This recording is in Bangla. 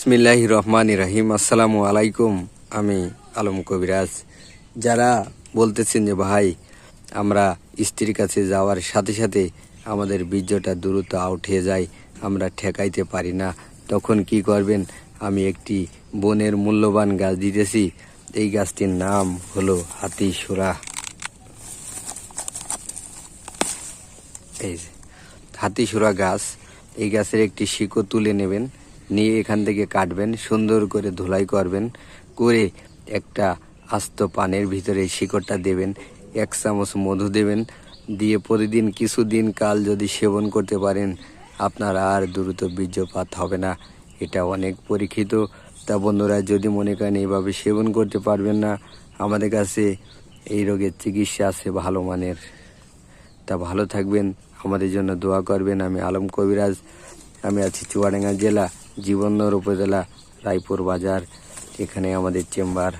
বিসমিল্লাহ রহমান রাহিম আসসালামু আলাইকুম আমি আলম কবিরাজ। যারা বলতেছেন যে, ভাই, আমরা স্ত্রীর কাছে যাওয়ার সাথে সাথে আমাদের বীর্যটা দ্রুত আউট হয়ে যায়, আমরা ঠেকাইতে পারি না, তখন কি করবেন? আমি একটি বনের মূল্যবান গাছ দিতেছি। এই গাছটির নাম হলো হাতি সুরা এই যে, হাতিসুরা গাছ, এই গাছের একটি শিকড় তুলে নেবেন। নিয়ে এখান থেকে কাটবেন, সুন্দর করে ধুলাই করবেন, করে একটা আস্ত পানের ভিতরে শিকড়টা দেবেন, এক চামচ মধু দেবেন, দিয়ে প্রতিদিন কিছুদিন কাল যদি সেবন করতে পারেন, আপনার আর দ্রুত বীর্যপাত হবে না। এটা অনেক পরীক্ষিত। তা বন্ধুরা, যদি মনে করেন এইভাবে সেবন করতে পারবেন না, আমাদের কাছে এই রোগের চিকিৎসা আছে ভালো মানের। তা ভালো থাকবেন, আমাদের জন্য দোয়া করবেন। আমি আলম কবিরাজ, আমি আছি চুয়াডাঙ্গা জেলা। জীবননগর উপজেলা রায়পুর বাজার এখানে আমাদের চেম্বার।